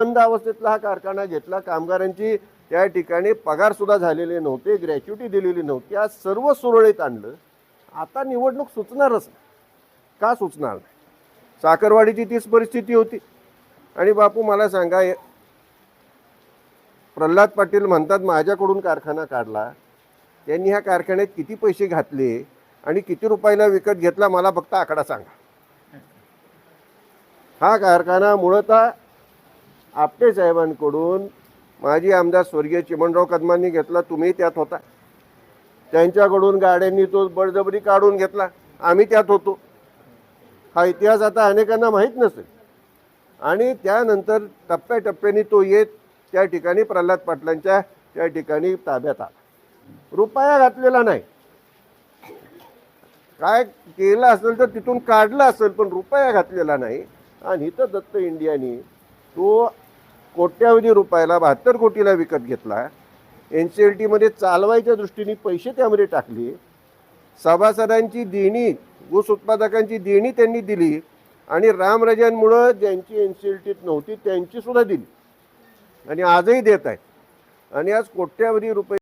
बंद अवस्थेतला हा कारखाना घेतला. कामगारांची त्या ठिकाणी पगार सुद्धा झालेले नव्हते ग्रॅच्युटी दिलेली नव्हती. आज सर्व सुरळीत आणलं. आता निवडणूक सुचणारच का सुचणार नाही? साखरवाडीची तीच परिस्थिती होती. आणि बापू मला सांगा प्रल्हाद पाटील म्हणतात माझ्याकडून कारखाना काढला. त्यांनी ह्या कारखान्यात किती पैसे घातले आणि किती रुपयाला विकत घेतला? मला फक्त आकडा सांगा. हा कारखाना मुळतः आपटे साहेबांकडून माजी आमदार स्वर्गीय चिमणराव कदमांनी घेतला तुम्ही त्यात होता. त्यांच्याकडून गाड्यांनी तो बळजबरी काढून घेतला आम्ही त्यात होतो. हा इतिहास आता अनेकांना माहीत नसेल. आणि त्यानंतर टप्प्याटप्प्याने तो येत त्या ठिकाणी प्रल्हाद पाटलांच्या त्या ठिकाणी ताब्यात आला. रुपया घातलेला नाही. काय केलं असेल तर तिथून काढलं असेल पण रुपया घातलेला नाही. आणि इथं दत्त इंडियानी तो कोट्यावधी रुपयाला बहात्तर कोटीला विकत घेतला. एन सी एल टीमध्ये चालवायच्या दृष्टीने पैसे त्यामध्ये टाकले. सभासदांची देणी ऊस उत्पादकांची देणी त्यांनी दिली आणि रामराजांमुळं ज्यांची एन सी एल टीत नव्हती त्यांचीसुद्धा दिली. आणि आजही देत आहेत. आणि आज कोट्यावधी रुपये